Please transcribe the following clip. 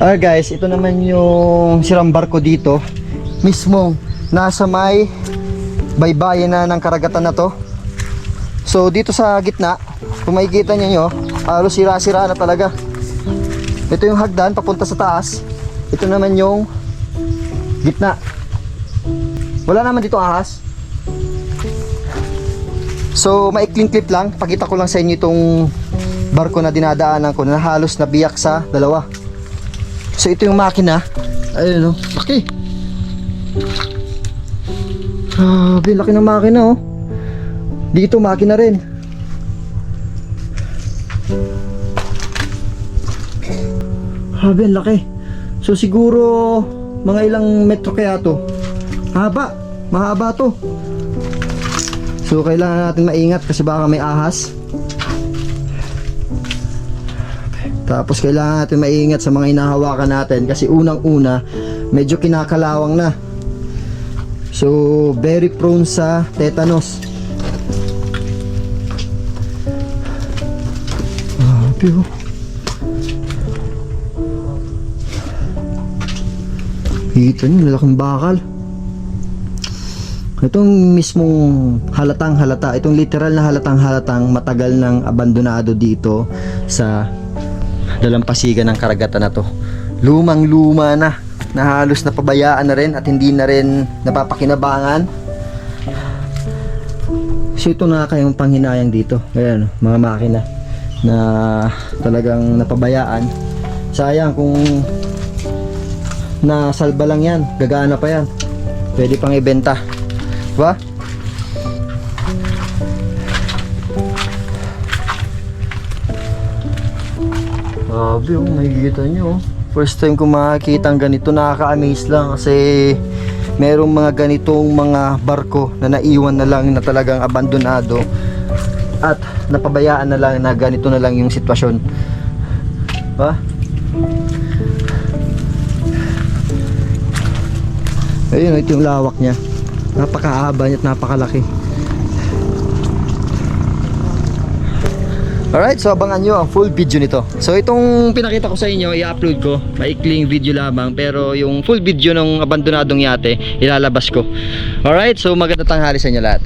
Ah guys, ito naman yung sirang barko dito. Mismong nasa may baybayin na ng karagatan na to. So dito sa gitna, kung makikita niyo, halos sira-sira na talaga. Ito yung hagdan papunta sa taas. Ito naman yung gitna. Wala naman dito ahas. So maikling clip lang, pakita ko lang sa inyo itong barko na dinadaanan ko na halos nabiyak sa dalawa. So ito yung makina. Ayun oh, laki. Grabe, laki ng makina oh. Dito makina rin. Grabe, laki. So siguro mga ilang metro kaya to. Haba, mahaba to. So kailangan natin maingat kasi baka may ahas. Tapos kailangan natin maingat sa mga inahawakan natin kasi unang-una medyo kinakalawang na. So very prone sa tetanus. Grabe oh. Kita nyo, lalaking bakal. Itong mismong halatang halata, itong literal na halatang halatang matagal ng abandonado dito sa dalampasigan ng karagatan na to. Lumang luma na, na halos napabayaan na rin at hindi na rin napapakinabangan. So ito na kayong panghinayang dito. Ayan, mga makina na talagang napabayaan. Sayang kung nasalba lang yan, gagana pa yan. Pwede pang ibenta. Diba? Grabe oh, nakikita nyo oh. First time ko makakita ang ganito, nakaka-amaze lang kasi merong mga ganitong mga barko na naiwan na lang na talagang abandonado at napabayaan na lang na ganito na lang yung sitwasyon. Diba? Ayun, ito yung lawak niya. Napakahaba niya at napakalaki. Alright, so abangan nyo ang full video nito. So itong pinakita ko sa inyo, i-upload ko. Maikling video lamang, pero yung full video ng abandonadong yate, ilalabas ko. Alright, so maganda tanghali sa inyo lahat.